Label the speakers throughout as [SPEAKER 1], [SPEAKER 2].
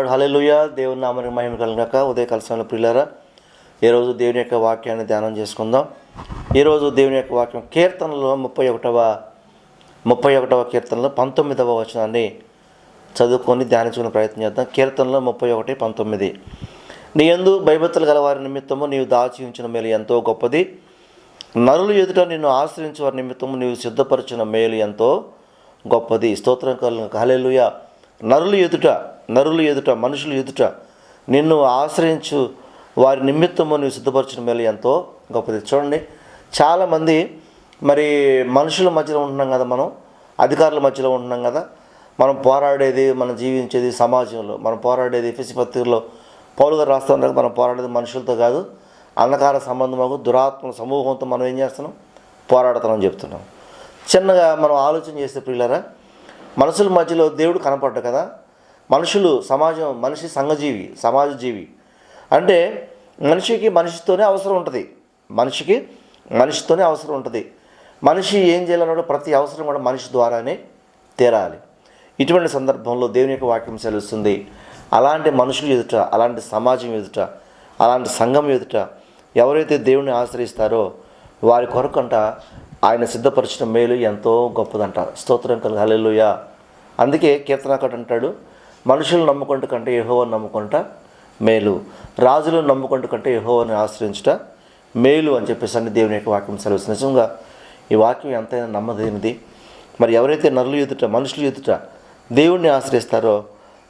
[SPEAKER 1] హల్లెలూయా దేవుని నామానికి మహిమ కలిగినాక ఉదయ సమయంలో ప్రియులారా ఈరోజు దేవుని యొక్క వాక్యాన్ని ధ్యానం చేసుకుందాం. ఈరోజు దేవుని యొక్క వాక్యం కీర్తనలో ముప్పై ఒకటవ ముప్పై ఒకటవ కీర్తనలో పంతొమ్మిదవ వచనాన్ని చదువుకొని ధ్యానించుకునే ప్రయత్నం చేద్దాం. కీర్తనలో ముప్పై ఒకటి పంతొమ్మిది. నీ ఎందు భయభక్తులు గల వారి నిమిత్తము నీవు దాచి ఉంచిన మేలు ఎంతో గొప్పది. నరులు ఎదుట నిన్ను ఆశ్రయించే వారి నిమిత్తము నీవు సిద్ధపరిచిన మేలు ఎంతో గొప్పది. స్తోత్రం కలు హలెలుయ నరులు ఎదుట నరులు ఎదుట మనుషులు ఎదుట నిన్ను ఆశ్రయించు వారి నిమిత్తము నువ్వు సిద్ధపరచిన మేలు ఎంతో గొప్పది. చూడండి చాలామంది మరి మనుషుల మధ్యలో ఉంటున్నాం కదా మనం అధికారుల మధ్యలో ఉంటున్నాం కదా. మనం పోరాడేది మనం జీవించేది సమాజంలో మనం పోరాడేది ఎఫ్ఎసి పత్రికలో. పౌలు గారు రాస్తూ ఉన్నారు మనం పోరాడేది మనుషులతో కాదు. అంధకార సంబంధము దురాత్మ సమూహంతో మనం ఏం చేస్తున్నాం? పోరాడుతున్నాం చెప్తున్నాం. చిన్నగా మనం ఆలోచన చేస్తే పిల్లరా మనుషుల మధ్యలో దేవుడు కనపడ్డు కదా. మనుషులు సమాజం మనిషి సంఘజీవి సమాజజీవి. అంటే మనిషికి మనిషితోనే అవసరం ఉంటుంది. మనిషికి మనిషితోనే అవసరం ఉంటుంది. మనిషి ఏం చేయాలన్నాడో ప్రతి అవసరం కూడా మనిషి ద్వారానే తీరాలి. ఇటువంటి సందర్భంలో దేవుని యొక్క వాక్యం సెలుస్తుంది. అలాంటి మనుషులు ఎదుట అలాంటి సమాజం ఎదుట అలాంటి సంఘం ఎదుట ఎవరైతే దేవుని ఆశ్రయిస్తారో వారి కొరకంట ఆయన సిద్ధపరిచిన మేలు ఎంతో గొప్పదంట. స్తోత్రం కలుగు అందుకే కీర్తనాకట్ అంటాడు మనుషులను నమ్ముకుంటు కంటే యెహోవాను నమ్ముకుంటా మేలు. రాజులను నమ్ముకుంటు కంటే యహోవని ఆశ్రయించుట మేలు అని చెప్పేసి అన్ని దేవుని యొక్క వాక్యం సెలవు నిజంగా ఈ వాక్యం ఎంతైనా నమ్మదైనది మరి ఎవరైతే నరులు ఎదుట మనుషులు ఎదుట దేవుణ్ణి ఆశ్రయిస్తారో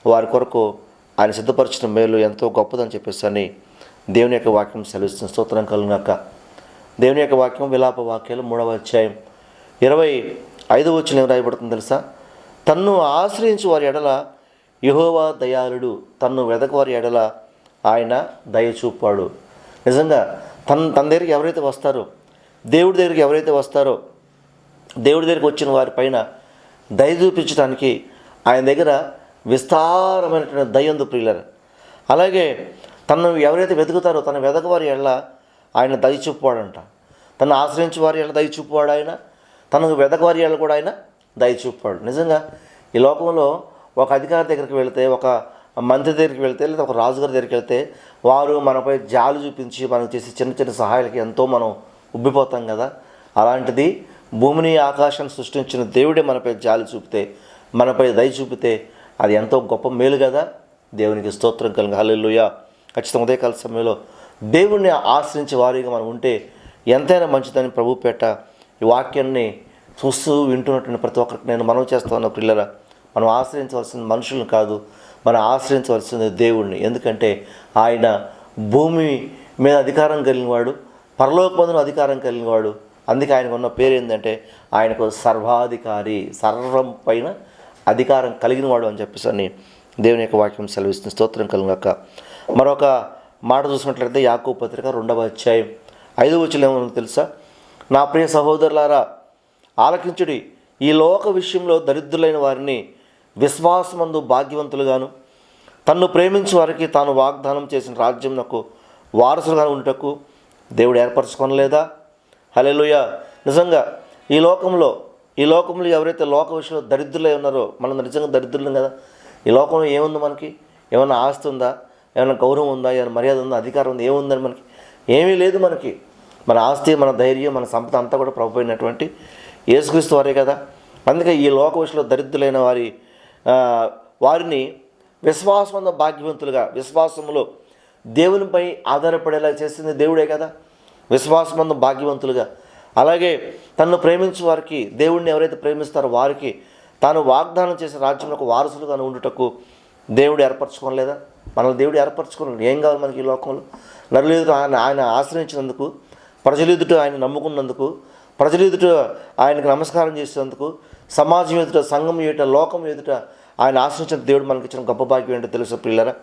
[SPEAKER 1] వారి కొరకు ఆయన సిద్ధపరిచిన మేలు ఎంతో గొప్పదని చెప్పేసి అని దేవుని యొక్క వాక్యం సెలవిస్తుంది స్తోత్రం కలుగాక దేవుని యొక్క వాక్యం విలాప వాక్యాలు మూడవ అధ్యాయం ఇరవై ఐదవ వచ్చిన రాయబడుతుంది తెలుసా? తన్ను ఆశ్రయించి వారి ఎడల యహోవా దయాళుడు తన్ను వెదకవారి ఎడల ఆయన దయ చూపాడు. నిజంగా తన తన దగ్గరికి ఎవరైతే వస్తారో దేవుడి దగ్గరికి ఎవరైతే వస్తారో దేవుడి దగ్గరికి వచ్చిన వారి పైన దయ చూపించడానికి ఆయన దగ్గర విస్తారమైనటువంటి దయ్యందు ఉంది అలాగే తను ఎవరైతే వెతుకుతారో తన వెదక వారి ఎడల ఆయన దయ చూపువాడంట. తను ఆశ్రయించే వారి ఎడల దయ చూపువాడు ఆయన తనకు వెదక వారి ఎడల కూడా ఆయన దయ చూపువాడు. నిజంగా ఈ లోకంలో ఒక అధికారి దగ్గరికి వెళితే ఒక మంత్రి దగ్గరికి వెళ్తే లేదా ఒక రాజుగారి దగ్గరికి వెళ్తే వారు మనపై జాలు చూపించి మనకు చేసే చిన్న చిన్న సహాయాలకి ఎంతో మనం ఉబ్బిపోతాం కదా. అలాంటిది భూమిని ఆకాశాన్ని సృష్టించిన దేవుడే మనపై జాలి చూపితే మనపై దయ చూపితే అది ఎంతో గొప్ప మేలు కదా. దేవునికి స్తోత్రం కలిగి. హల్లెలూయా. ఖచ్చితంగా ఉదయకాల సమయంలో దేవుణ్ణి ఆశ్రయించే వారిగా మనం ఉంటే ఎంతైనా మంచిదని ప్రభు పేట ఈ వాక్యాన్ని చూస్తూ వింటున్నటువంటి ప్రతి ఒక్కరికి నేను మనం చేస్తా ఉన్న పిల్లల మనం ఆశ్రయించవలసింది మనుషులను కాదు మనం ఆశ్రయించవలసింది దేవుణ్ణి. ఎందుకంటే ఆయన భూమి మీద అధికారం కలిగినవాడు పరలోకమందున అధికారం కలిగినవాడు అందుకే ఆయనకు ఉన్న పేరు ఏంటంటే ఆయనకు సర్వాధికారి సర్వం పైన అధికారం కలిగినవాడు అని చెప్పేసి అని దేవుని యొక్క వాక్యం సెలవిస్తుంది. స్తోత్రం కలిగాక మరొక మాట చూసినట్లయితే యాకో పత్రిక రెండవ అధ్యాయం ఐదవ వచ్చిన ఏమో తెలుసా? నా ప్రియ సహోదరులారా ఆలకించుడి. ఈ లోక విషయంలో దరిద్రులైన వారిని విశ్వాసమందు భాగ్యవంతులుగాను తన్ను ప్రేమించే వారికి తాను వాగ్దానం చేసిన రాజ్యంనకు వారసులుగా ఉంటకు దేవుడు ఏర్పరచుకొనలేదా? హలెలుయ నిజంగా ఈ లోకంలో ఈ లోకంలో ఎవరైతే లోక విషయంలో దరిద్రులై ఉన్నారో మనం నిజంగా దరిద్రులం కదా? ఈ లోకంలో ఏముంది మనకి? ఏమైనా ఆస్తి ఉందా? ఏమైనా గౌరవం ఉందా? ఏమైనా మర్యాద ఉందా? అధికారం ఉందా? ఏముందని మనకి? ఏమీ లేదు మనకి. మన ఆస్తి మన ధైర్యం మన సంపద అంతా కూడా ప్రభుపోయినటువంటి యేసుక్రీస్తు వారే కదా? అందుకే ఈ లోక విషయంలో దరిద్రులైన వారి వారిని విశ్వాసమంద భాగ్యవంతులుగా విశ్వాసములో దేవునిపై ఆధారపడేలా చేసింది దేవుడే కదా? విశ్వాసమంద భాగ్యవంతులుగా. అలాగే తను ప్రేమించే వారికి దేవుడిని ఎవరైతే ప్రేమిస్తారో వారికి తాను వాగ్దానం చేసిన రాజ్యంలో వారసులుగా ఉండుటకు దేవుడు ఏర్పరచుకోలేదా మనల్ని దేవుడు ఏర్పరచుకున్నాడు. ఏం కావాలి మనకి ఈ లోకంలో? నరులు ఆయన ఆయన ఆశ్రయించినందుకు ప్రజలెదుట ఆయన నమ్ముకున్నందుకు ప్రజలెదుట ఆయనకు నమస్కారం చేసినందుకు సమాజం ఎదుట సంఘం ఎదుట లోకం ఎదుట ఆయన ఆశించిన దేవుడు మనకి ఇచ్చిన గొప్ప భాగ్యం ఏంటో తెలుసు పిల్లరా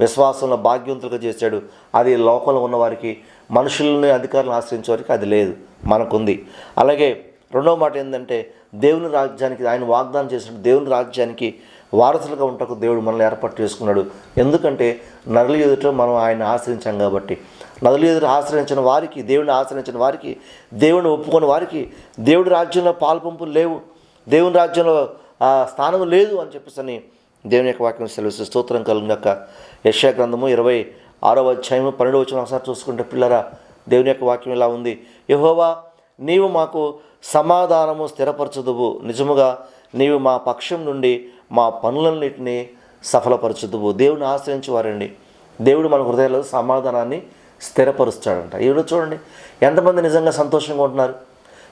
[SPEAKER 1] విశ్వాసంలో భాగ్యవంతులుగా చేశాడు. అది లోకంలో ఉన్నవారికి మనుషుల్ని అధికారులను ఆశ్రయించే వారికి అది లేదు. మనకుంది. అలాగే రెండవ మాట ఏంటంటే దేవుని రాజ్యానికి ఆయన వాగ్దానం చేసిన దేవుని రాజ్యానికి వారసులుగా ఉంటకు దేవుడు మనల్ని ఏర్పాటు చేసుకున్నాడు. ఎందుకంటే నదులు ఎదుట మనం ఆయన ఆశ్రయించాం కాబట్టి. నదులు ఎదురు ఆశ్రయించిన వారికి దేవుడిని ఆశ్రయించిన వారికి దేవుని ఒప్పుకున్న వారికి దేవుడి రాజ్యంలో పాల్పంపులు లేవు. దేవుని రాజ్యంలో ఆ స్థానం లేదు అని చెప్పేసి దేవుని యొక్క వాక్యం సెలవు స్తోత్రం కలుగునక్క యశా గ్రంథము ఇరవై ఆరవ అధ్యాయము పన్నెండు వచ్చిన ఒకసారి చూసుకుంటే పిల్లరా దేవుని యొక్క వాక్యం ఇలా ఉంది. యహోవా నీవు మాకు సమాధానము స్థిరపరచుదువు. నిజముగా నీవు మా పక్షం నుండి మా పనులన్నింటినీ సఫలపరచుదువు. దేవుని ఆశ్రయించి వారండి. దేవుడు మన హృదయాల్లో సమాధానాన్ని స్థిరపరుస్తాడంట. ఈరోజు చూడండి ఎంతమంది నిజంగా సంతోషంగా ఉంటున్నారు?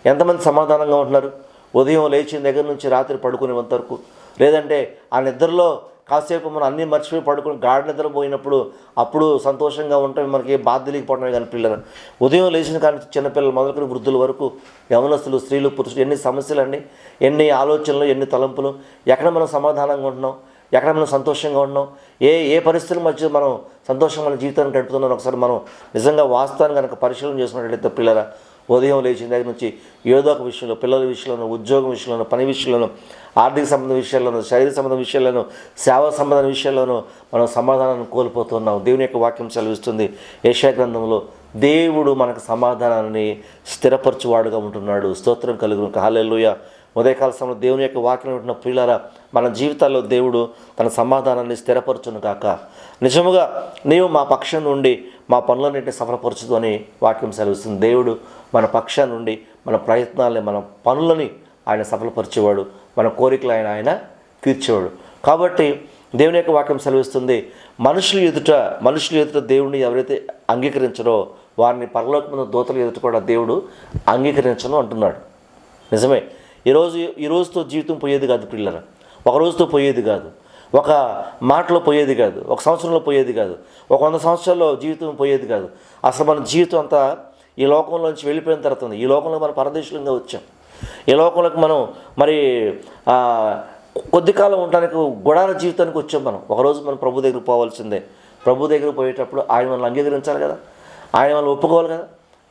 [SPEAKER 1] ఎంతమంది సమాధానంగా ఉంటున్నారు? ఉదయం లేచిన దగ్గర నుంచి రాత్రి పడుకునేంత వరకు. లేదంటే ఆ నిద్రలో కాసేపు మనం అన్నీ మర్చిపోయి పడుకుని గాఢ నిద్ర పోయినప్పుడు అప్పుడు సంతోషంగా ఉంటాం. మనకి బాధ తెలియకపోవడమే కానీ పిల్లలు. ఉదయం లేచిన కానీ చిన్నపిల్లలు మొదలుకొని వృద్ధుల వరకు యవనస్తులు స్త్రీలు పురుషులు ఎన్ని సమస్యలు అండి ఎన్ని ఆలోచనలు ఎన్ని తలంపులు ఎక్కడ మనం సమాధానంగా ఉంటున్నాం ఎక్కడ మనం సంతోషంగా ఉన్నాం ఏ ఏ పరిస్థితుల మధ్య మనం సంతోషం మన జీవితాన్ని గడుపుతున్నాం ఒకసారి మనం నిజంగా వాస్తవాన్ని కనుక పరిశీలన చేసుకున్నట్లయితే పిల్లల ఉదయం లేచిన దగ్గర నుంచి ఏదో ఒక విషయంలో పిల్లల విషయంలోనూ ఉద్యోగం విషయంలోనూ పని విషయంలోనూ ఆర్థిక సంబంధం విషయాల్లోనూ శరీర సంబంధం విషయాల్లోనూ సేవ సంబంధం విషయాల్లోనూ మనం సమాధానాన్ని కోల్పోతున్నాం. దేవుని యొక్క వాక్యం సెలవిస్తుంది. ఏషియా గ్రంథంలో దేవుడు మనకు సమాధానాన్ని స్థిరపరచువాడుగా ఉంటున్నాడు. స్తోత్రం కలుగును. హాలెలుయ ఉదయకాల సమయంలో దేవుని యొక్క వాక్యం ఉంటున్న ప్రియులారా మన జీవితాల్లో దేవుడు తన సమాధానాన్ని స్థిరపరచును కాక నిజముగా నీవు మా పక్షం నుండి మా పనులన్నింటినీ సఫలపరచుదు అని వాక్యం సెలవిస్తుంది. దేవుడు మన పక్షం నుండి మన ప్రయత్నాలని మన పనులని ఆయన సఫలపరిచేవాడు. మన కోరికలు ఆయన ఆయన తీర్చేవాడు. కాబట్టి దేవుని యొక్క వాక్యం సెలవిస్తుంది మనుషులు ఎదుట మనుషులు ఎదుట దేవుడిని ఎవరైతే అంగీకరించరో వారిని పరలోకమైన దూతల ఎదుట కూడా దేవుడు అంగీకరించను అంటున్నాడు. నిజమే. ఈరోజు ఈ రోజుతో జీవితం పోయేది కాదు పిల్లరా. ఒక రోజుతో పోయేది కాదు. ఒక మాటలో పోయేది కాదు. ఒక సంవత్సరంలో పోయేది కాదు. ఒక వంద సంవత్సరాల్లో జీవితం పోయేది కాదు. అసలు మన జీవితం అంతా ఈ లోకంలోంచి వెళ్ళిపోయిన తర్వాత ఉంది. ఈ లోకంలో మనం పరదేశంగా వచ్చాం. ఈ లోకంలోకి మనం మరి కొద్ది కాలం ఉండడానికి గుడార జీవితానికి వచ్చాం మనం. ఒకరోజు మనం ప్రభు దగ్గరికి పోవాల్సిందే. ప్రభు దగ్గరికి పోయేటప్పుడు ఆయన మనల్ని అంగీకరించాలి కదా. ఆయన మనల్ని ఒప్పుకోవాలి కదా.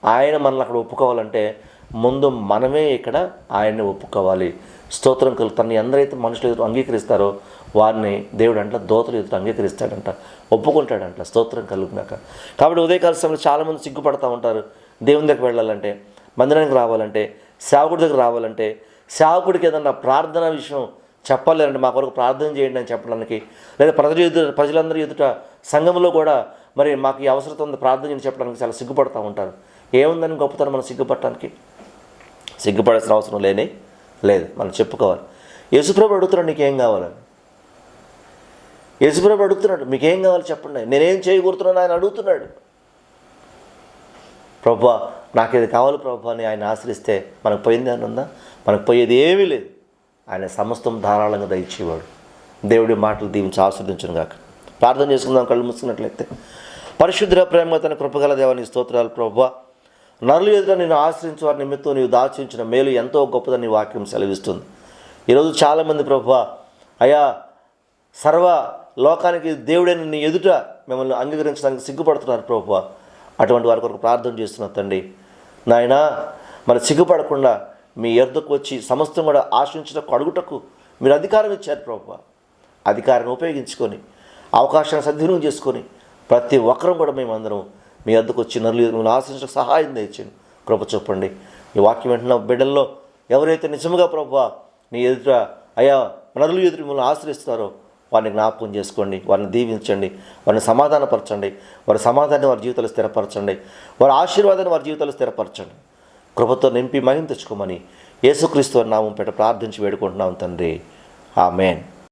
[SPEAKER 1] ఆయన మనల్ని అక్కడ ఒప్పుకోవాలంటే ముందు మనమే ఇక్కడ ఆయన్ని ఒప్పుకోవాలి. స్తోత్రం కలు తన్ని ఎందరైతే మనుషులు ఎదురు అంగీకరిస్తారో వారిని దేవుడు అంట దోతలు ఎదురు అంగీకరిస్తాడంట. ఒప్పుకుంటాడంట. స్తోత్రం కలుగునాక కాబట్టి ఉదయకాల సమయంలో చాలామంది సిగ్గుపడతా ఉంటారు. దేవుని దగ్గరికి వెళ్ళాలంటే మందిరానికి రావాలంటే సేవకుడి దగ్గర రావాలంటే సేవకుడికి ఏదన్నా ప్రార్థన విషయం చెప్పాలంటే మా కొరకు ప్రార్థన చేయండి అని చెప్పడానికి లేదా ప్రజల ఎదుట ప్రజలందరి ఎదుట సంఘంలో కూడా మరి మాకు ఈ అవసరం ఉంది ప్రార్థన చేయండి చెప్పడానికి చాలా సిగ్గుపడతా ఉంటారు. ఏముందని గొప్పతనం మనం సిగ్గుపడటానికి? సిగ్గుపడాల్సిన అవసరం లేనే లేదు మనం చెప్పుకోవాలి. యేసుప్రభు అడుగుతున్నాడు నీకేం కావాలని? యేసుప్రభు అడుగుతున్నాడు మీకేం కావాలి చెప్పండి? నేనేం చేయకూరుతున్నాను ఆయన అడుగుతున్నాడు. ప్రభా నాకు ఇది కావాలి ప్రభా అని ఆయన ఆశ్రయిస్తే మనకు పోయింది అని ఉందా? మనకు పోయేది ఏమీ లేదు. ఆయన సమస్తం ధారాళంగా దయచేవాడు. దేవుడి మాటలు దీవించి ఆస్వాదించును కాక ప్రార్థన చేసుకుందాం కళ్ళు మూసుకున్నట్లయితే. పరిశుద్ధ ప్రేమ తన కృపగల దేవాని స్తోత్రాలు ప్రభా. నరులు ఎదుట నేను ఆశ్రయించు వారి నిమిత్తం నీవు దాచించిన మేలు ఎంతో గొప్పదని వాక్యం సెలవిస్తుంది. ఈరోజు చాలామంది ప్రభు అయా సర్వ లోకానికి దేవుడైన నీ ఎదుట మిమ్మల్ని అంగీకరించడానికి సిగ్గుపడుతున్నారు ప్రభు అటువంటి వారి కొరకు ప్రార్థన చేస్తున్నా తండ్రి. నాయన మరి సిగ్గుపడకుండా మీ ఎద్దకు వచ్చి సమస్తం కూడా ఆశించటకు అడుగుటకు మీరు అధికారం ఇచ్చారు ప్రభు అధికారాన్ని ఉపయోగించుకొని అవకాశాన్ని సద్వినియోగం చేసుకొని ప్రతి ఒక్కరం కూడా మేమందరం మీ వద్దకు వచ్చి నరులు మిమ్మల్ని ఆశించడానికి సహాయం తెచ్చాను కృప చెప్పండి ఈ వాక్యం వెంటనే బిడ్డల్లో ఎవరైతే నిజముగా ప్రభు నీ ఎదుట అయా నరులు ఎదురు మిమ్మల్ని ఆశ్రయిస్తారో వారిని జ్ఞాపకం చేసుకోండి. వారిని దీవించండి. వారిని సమాధానపరచండి. వారి సమాధానాన్ని వారి జీవితాలు స్థిరపరచండి. వారి ఆశీర్వాదాన్ని వారి జీవితాలు స్థిరపరచండి. కృపతో నింపి మహిమ తెచ్చుకోమని యేసుక్రీస్తు నామం పెట్ట ప్రార్థించి వేడుకుంటున్నాం తండ్రి. ఆ మెయిన్